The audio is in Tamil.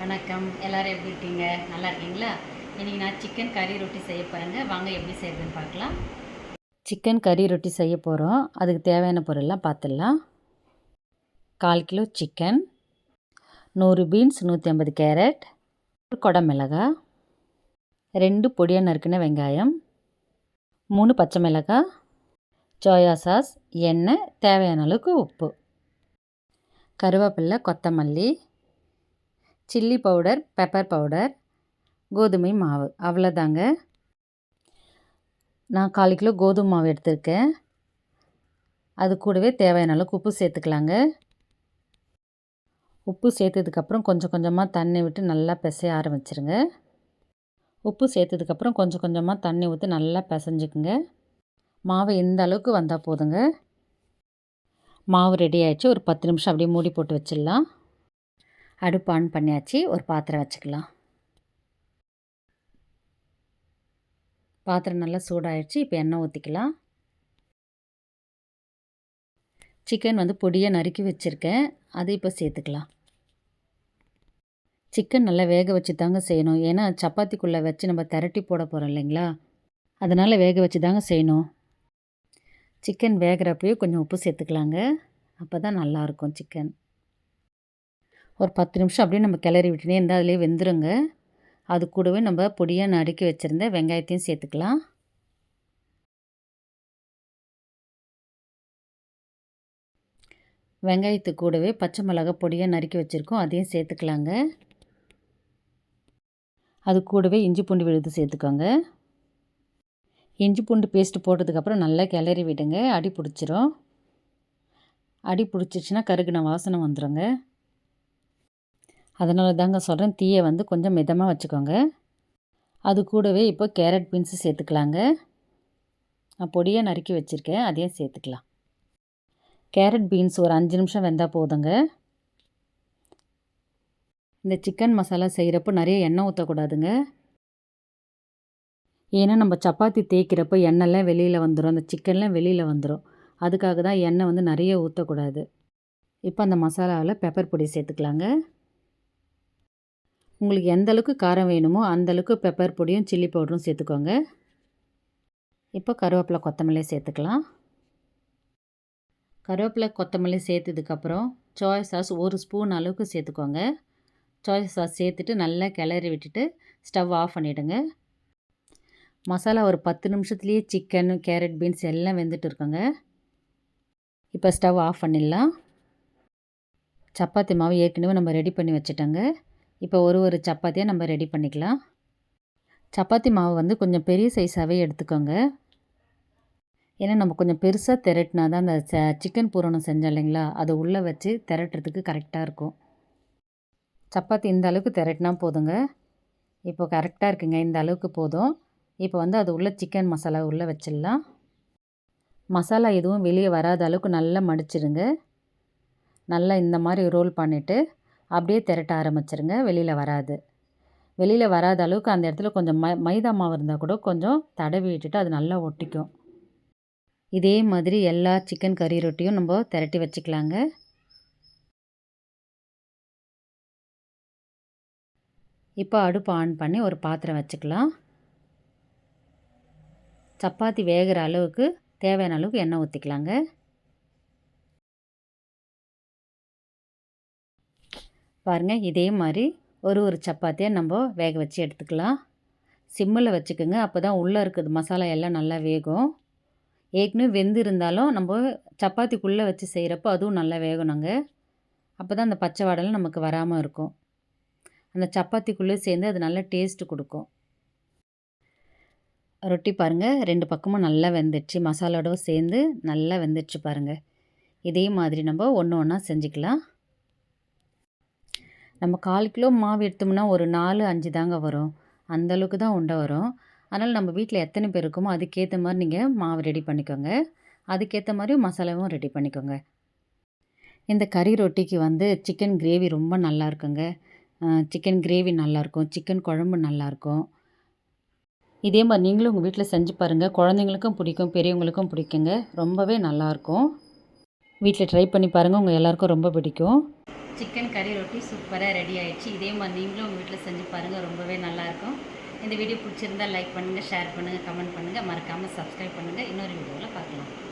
வணக்கம். எல்லாரும் எப்படி இருக்கீங்க? நல்லா இருக்கீங்களா? இன்றைக்கி நான் சிக்கன் கறி ரொட்டி செய்ய போகிறேங்க வாங்க எப்படி செய்யறதுன்னு பார்க்கலாம். சிக்கன் கறி ரொட்டி செய்ய போகிறோம் அதுக்கு தேவையான பொருள்லாம் பார்த்துடலாம் கால் கிலோ சிக்கன் நூறு பீன்ஸ் நூற்றி ஐம்பது கேரட் ஒரு கொடை மிளகாய் ரெண்டு பொடியாக நறுக்கின வெங்காயம் மூணு பச்சை மிளகாய் சோயா சாஸ் எண்ணெய் தேவையான அளவுக்கு உப்பு கருவேப்பிலை கொத்தமல்லி சில்லி பவுடர் பெப்பர் பவுடர் கோதுமை மாவு. அவ்வளோதாங்க. நான் கால் கிலோ கோதுமை மாவு எடுத்திருக்கேன். அது கூடவே தேவையான அளவுக்கு உப்பு சேர்த்துக்கலாங்க. உப்பு சேர்த்ததுக்கப்புறம் கொஞ்சம் கொஞ்சமாக தண்ணி விட்டு நல்லா பிசைய ஆரம்பிச்சிருங்க. உப்பு சேர்த்ததுக்கப்புறம் கொஞ்சம் கொஞ்சமாக தண்ணி ஊற்றி நல்லா பிசைஞ்சுக்குங்க. மாவு இந்த அளவுக்கு வந்தால் போதுங்க? மாவு ரெடி ஆயிடுச்சு. ஒரு பத்து நிமிஷம் அப்படியே மூடி போட்டு வச்சிடலாம். அடுப்பு ஆன் பண்ணியாச்சு. ஒரு பாத்திரம் வச்சுக்கலாம். பாத்திரம் நல்லா சூடாயிடுச்சு இப்போ எண்ணெய் ஊற்றிக்கலாம் சிக்கன் வந்து பொடியாக நறுக்கி வச்சுருக்கேன். அதை இப்போ சேர்த்துக்கலாம். சிக்கன் நல்லா வேக வச்சு தாங்க செய்யணும். ஏன்னா சப்பாத்திக்குள்ளே வச்சு நம்ம திரட்டி போட போகிறோம் இல்லைங்களா? அதனால் வேக வச்சு தாங்க செய்யணும். சிக்கன் வேகிறப்பையும் கொஞ்சம் உப்பு சேர்த்துக்கலாங்க. அப்போ தான் நல்லாயிருக்கும் சிக்கன் ஒரு பத்து நிமிஷம் அப்படியே நம்ம கிளறி விட்டுனே இருந்தால் அதிலே வெந்துருங்க. அது கூடவே நம்ம பொடியாக நறுக்கி வச்சுருந்த வெங்காயத்தையும் சேர்த்துக்கலாம். வெங்காயத்து கூடவே பச்சை மிளகா பொடியாக நறுக்கி வச்சுருக்கோம். அதையும் சேர்த்துக்கலாங்க. அது கூடவே இஞ்சி பூண்டு விழுது சேர்த்துக்கோங்க. இஞ்சி பூண்டு பேஸ்ட்டு போட்டதுக்கப்புறம் நல்லா கிளறி விடுங்க. அடி பிடிச்சிரும். அடி பிடிச்சிச்சின்னா கருகுன வாசனை வந்துடுங்க அதனால தாங்க சொல்கிறேன் தீயை வந்து கொஞ்சம் மிதமாக வச்சுக்கோங்க. அது கூடவே இப்போ கேரட் பீன்ஸு சேர்த்துக்கலாங்க. நான் பொடியாக நறுக்கி வச்சுருக்கேன். அதையும் சேர்த்துக்கலாம். கேரட் பீன்ஸ் ஒரு அஞ்சு நிமிஷம் வெந்தால் போதுங்க. இந்த சிக்கன் மசாலா செய்கிறப்போ நிறைய எண்ணெய் ஊற்றக்கூடாதுங்க ஏன்னா நம்ம சப்பாத்தி தேய்க்கிறப்போ எண்ணெய்லாம் வெளியில் வந்துடும் அந்த சிக்கன்லாம் வெளியில் வந்துடும் அதுக்காக தான் எண்ணெய் வந்து நிறைய ஊற்றக்கூடாது இப்போ அந்த மசாலாவில் பெப்பர் பொடி சேர்த்துக்கலாங்க. உங்களுக்கு எந்த அளவுக்கு காரம் வேணுமோ அந்தளவுக்கு பெப்பர் பொடியும் சில்லி பவுடரும் சேர்த்துக்கோங்க. இப்போ கருவேப்பிலை கொத்தமல்லி சேர்த்துக்கலாம். கருவேப்பிலை கொத்தமல்லி சேர்த்ததுக்கப்புறம் சோயா சாஸ் ஒரு ஸ்பூன் அளவுக்கு சேர்த்துக்கோங்க. சோயா சாஸ் சேர்த்துட்டு நல்லா கிளறி விட்டுட்டு ஸ்டவ் ஆஃப் பண்ணிவிடுங்க மசாலா ஒரு பத்து நிமிஷத்துலேயே சிக்கன் கேரட் பீன்ஸ் எல்லாம் வெந்துட்டு இருக்கோங்க. இப்போ ஸ்டவ் ஆஃப் பண்ணிடலாம். சப்பாத்தி மாவு ஏற்கனவே நம்ம ரெடி பண்ணி வச்சுட்டோங்க. இப்போ ஒரு ஒரு சப்பாத்தியாக நம்ம ரெடி பண்ணிக்கலாம். சப்பாத்தி மாவு வந்து கொஞ்சம் பெரிய சைஸாகவே எடுத்துக்கோங்க. ஏன்னா நம்ம கொஞ்சம் பெருசாக திரட்டினா தான் அந்த ச சிக்கன் பூரணம் செஞ்சோம் இல்லைங்களா? அதை உள்ளே வச்சு திரட்டுறதுக்கு கரெக்டாக இருக்கும். சப்பாத்தி இந்த அளவுக்கு திரட்டினா போதுங்க. இப்போ கரெக்டாக இருக்குங்க. இந்த அளவுக்கு போதும். இப்போ வந்து அது உள்ள சிக்கன் மசாலா உள்ளே வச்சிடலாம். மசாலா எதுவும் வெளியே வராத அளவுக்கு நல்லா மடிச்சிடுங்க. நல்லா இந்த மாதிரி ரோல் பண்ணிவிட்டு அப்படியே திரட்ட ஆரம்பிச்சிருங்க. வெளியில் வராது. வெளியில் வராத அளவுக்கு அந்த இடத்துல கொஞ்சம் மை மைதா மாவு இருந்தால் கூட கொஞ்சம் தடவி விட்டுட்டு அது நல்லா ஒட்டிக்கும். இதே மாதிரி எல்லா சிக்கன் கறி ரொட்டியும் நம்ம திரட்டி வச்சுக்கலாங்க. இப்போ அடுப்பு ஆன் பண்ணி ஒரு பாத்திரம் வச்சுக்கலாம். சப்பாத்தி வேகிற அளவுக்கு தேவையான அளவுக்கு எண்ணெய் ஊற்றிக்கலாங்க பாருங்கள் இதே மாதிரி ஒரு ஒரு சப்பாத்தியாக நம்ம வேக வச்சு எடுத்துக்கலாம். சிம்மில் வச்சுக்கோங்க அப்போ தான் உள்ளே இருக்குது மசாலா எல்லாம் நல்லா வேகும். ஏற்கனவே வெந்து இருந்தாலும் நம்ம சப்பாத்திக்குள்ளே வச்சு செய்கிறப்போ அதுவும் நல்லா வேகணுங்க. அப்போ தான் அந்த பச்சை வாடெல்லாம் நமக்கு வராமல் இருக்கும். அந்த சப்பாத்திக்குள்ளே சேர்ந்து அது நல்லா டேஸ்ட்டு கொடுக்கும். ரொட்டி பாருங்கள் ரெண்டு பக்கமும் நல்லா வெந்துடுச்சு. மசாலாவோட சேர்ந்து நல்லா வெந்துடுச்சு பாருங்கள் இதே மாதிரி நம்ம ஒன்று ஒன்றா செஞ்சுக்கலாம். நம்ம கால் கிலோ மாவு எடுத்தோம்னா ஒரு நாலு அஞ்சு தாங்க வரும். அந்தளவுக்கு தான் உண்டை வரும். அதனால் நம்ம வீட்டில் எத்தனை பேர் இருக்குமோ அதுக்கேற்ற மாதிரி நீங்கள் மாவு ரெடி பண்ணிக்கோங்க. அதுக்கேற்ற மாதிரி மசாலாவும் ரெடி பண்ணிக்கோங்க. இந்த கறி ரொட்டிக்கு வந்து சிக்கன் கிரேவி ரொம்ப நல்லா இருக்குங்க. சிக்கன் கிரேவி நல்லாயிருக்கும் சிக்கன் குழம்பு நல்லாயிருக்கும் இதே மாதிரி நீங்களும் உங்கள் வீட்டில் செஞ்சு பாருங்கள் குழந்தைங்களுக்கும் பிடிக்கும் பெரியவங்களுக்கும் பிடிக்குங்க. ரொம்பவே நல்லாயிருக்கும் வீட்டில் ட்ரை பண்ணி பாருங்கள் உங்கள் எல்லாேருக்கும் ரொம்ப பிடிக்கும். சிக்கன் கறி ரொட்டி சூப்பராக ரெடி ஆகிடுச்சு இதே மாதிரி நீங்களும் உங்கள் வீட்டில் செஞ்சு பாருங்கள் ரொம்பவே நல்லாயிருக்கும். இந்த வீடியோ பிடிச்சிருந்தா லைக் பண்ணுங்கள் ஷேர் பண்ணுங்கள் கமெண்ட் பண்ணுங்கள் மறக்காமல் சப்ஸ்கிரைப் பண்ணுங்கள் இன்னொரு வீடியோவில் பார்க்கலாம்.